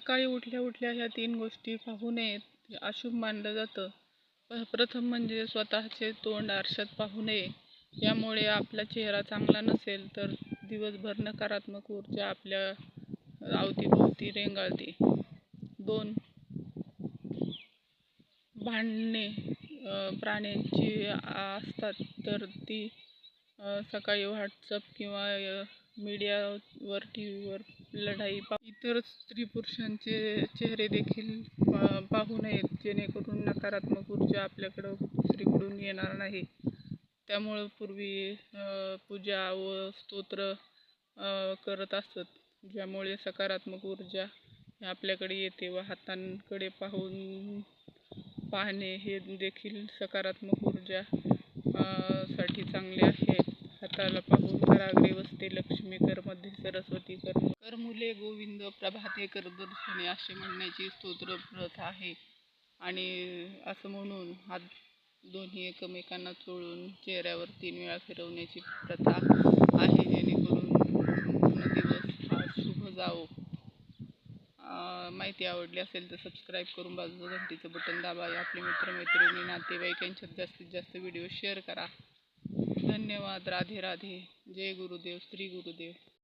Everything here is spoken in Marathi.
सकाळी उठल्या उठल्या ह्या तीन गोष्टी पाहू नयेत अशुभ मानलं जातं. प प्रथम म्हणजे स्वतःचे तोंड आरशात पाहू नये. यामुळे आपला चेहरा चांगला नसेल तर दिवसभर नकारात्मक ऊर्जा आपल्या अवतीभोवती रेंगाळते. दोन भांडणे प्राण्यांची असतात तर ती सकाळी व्हॉट्सअप किंवा मीडियावर टी व्हीवर लढाई पा इतर स्त्री पुरुषांचे चेहरे देखील पा- पाहू नयेत जेणेकरून नकारात्मक ऊर्जा आपल्याकडं स्त्रीकडून येणार नाही. त्यामुळं पूर्वी पूजा व स्तोत्र करत असत ज्यामुळे सकारात्मक ऊर्जा आपल्याकडे येते व हातांकडे पाहून पाहणे हे देखील सकारात्मक ऊर्जा साठी चांगले आहे. हाताला पाहून कराग्रे वसते लक्ष्मी कर मध्ये सरस्वती कर कर मुले गोविंद प्रभाते कर दर्शने असे म्हणण्याची स्तोत्र प्रथा आहे. आणि असं म्हणून हात दोन्ही एकमेकांना चोळून चेहऱ्यावर तीन वेळा फिरवण्याची प्रथा आहे जेणेकरून दिवस हा शुभ जावो. माहिती आवडली असेल तर सबस्क्राईब करून बाजूला घंटीचं बटन दाबा. आपले मित्रमैत्रिणी नातेवाईक यांच्यात जास्तीत जास्त व्हिडिओ शेअर करा. धन्यवाद राधे राधे. जय गुरुदेव श्री गुरुदेव.